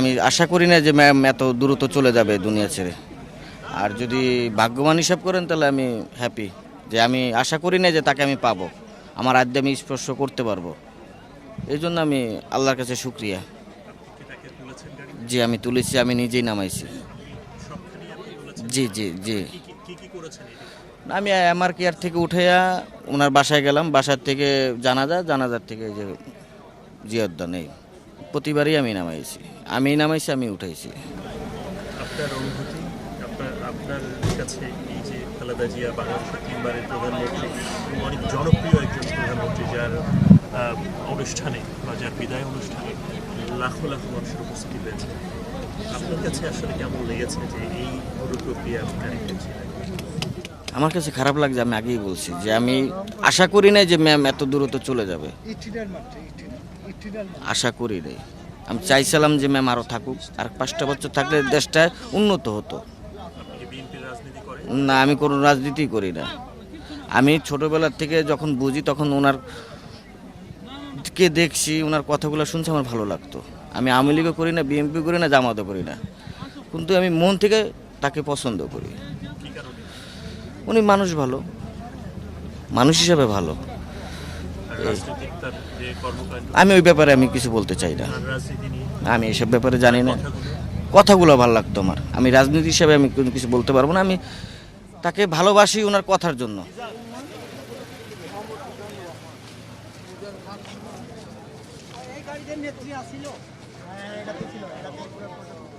আমি আশা করি না যে ম্যাম এত দ্রুত চলে যাবে দুনিয়া ছেড়ে। আর যদি ভাগ্যবান হিসাব করেন তাহলে আমি হ্যাপি যে আমি আশা করি না যে তাকে আমি পাবো। আমার আদ্যে আমি স্পর্শ করতে পারব। এই জন্য আমি আল্লাহর কাছে গাড়ি জি, আমি তুলেছি, আমি নিজেই নামাইছি। জি জি জি। আমি আমার কেয়ার থেকে উঠেয়া ওনার বাসায় গেলাম। বাসার থেকে জানাজা, জানাজার থেকে যে জিয়দ্দা নেই প্রতিবারই আমি নামাইছি। আমি নামাইছি আমি উঠাইছি। আপনার অনুভূতি? আপনার আপনার কাছে এই যে খালেদা জিয়া বাংলাদেশের তিনবারের প্রধানমন্ত্রী অনেক জনপ্রিয় একজন প্রধানমন্ত্রী যার অনুষ্ঠানে বা যার বিদায় অনুষ্ঠানে লাখো লাখো মানুষের উপস্থিতি রয়েছে আপনার কাছে আসলে কেমন লেগেছে যে এই পুরো প্রক্রিয়া আপনি রেখেছিলেন আমার কাছে খারাপ লাগছে আমি আগেই বলছি যে আমি আশা করি নাই যে ম্যাম এত দূরত্ব চলে যাবে। আশা করি নাই। আমি চাইছিলাম যে ম্যাম আরও থাকুক। আর পাঁচটা বছর থাকলে দেশটা উন্নত হতো। না, আমি কোনো রাজনীতি করি না। আমি ছোটবেলার থেকে যখন বুঝি, তখন ওনার কে দেখছি, ওনার কথাগুলো শুনছি, আমার ভালো লাগতো। আমি আওয়ামী লীগও করি না, বিএনপি করি না, জামাতও করি না। কিন্তু আমি মন থেকে তাকে পছন্দ করি। উনি মানুষ ভালো। মানুষ হিসাবে ভালো আর রাজনৈতিক তার যে কর্মকাণ্ড আমি ওই ব্যাপারে আমি কিছু বলতে চাই না। আমি এসব ব্যাপারে জানি না। কথাগুলো ভালো লাগতো আমার। আমি রাজনীতি হিসাবে আমি কোনো কিছু বলতে পারব না। আমি তাকে ভালোবাসি ওনার কথার জন্য। নেত্রী আসিল। হ্যাঁ এটাতে ছিল। photo